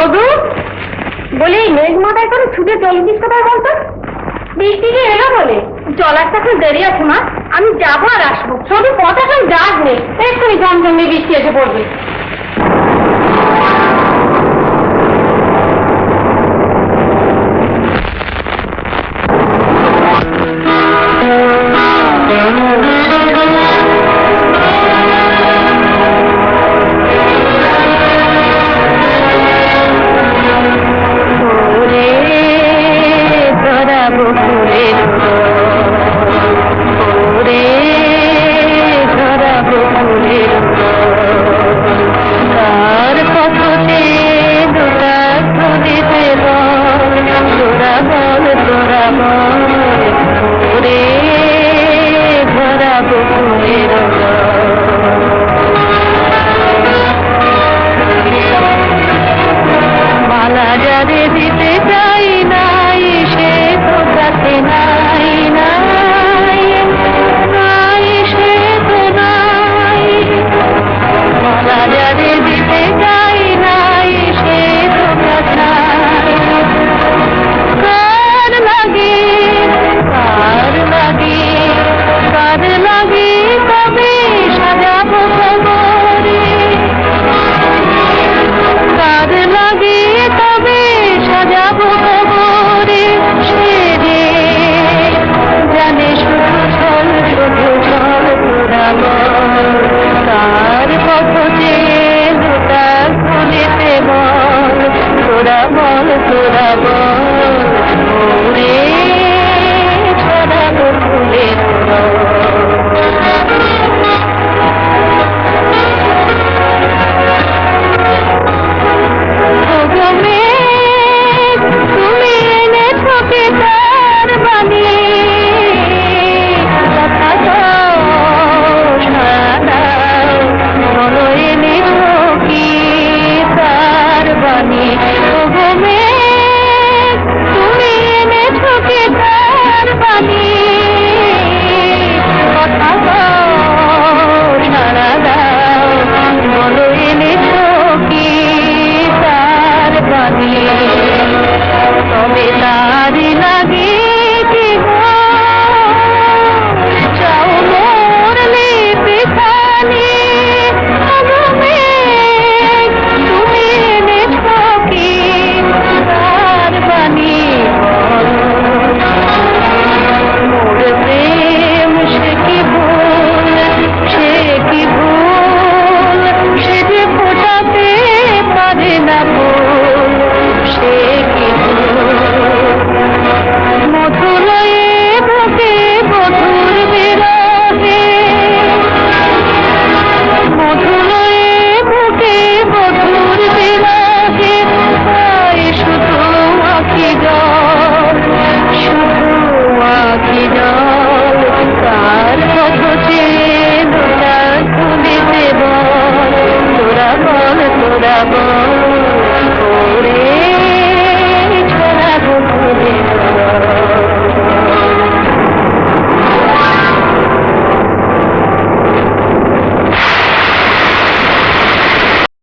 বধু? বলি মেঘ মাথায় করে ছুটে চলতিস কোথায় বলতো? বৃষ্টি কি এলো বলে? চলার এখন দেরি আছে মা। আমি যাব আর আসব। শুধু কথাটাই যাস নেই এক্ষুনি জমজমে বৃষ্টি এসে পড়বে। সারে দিতে চাই Thank you.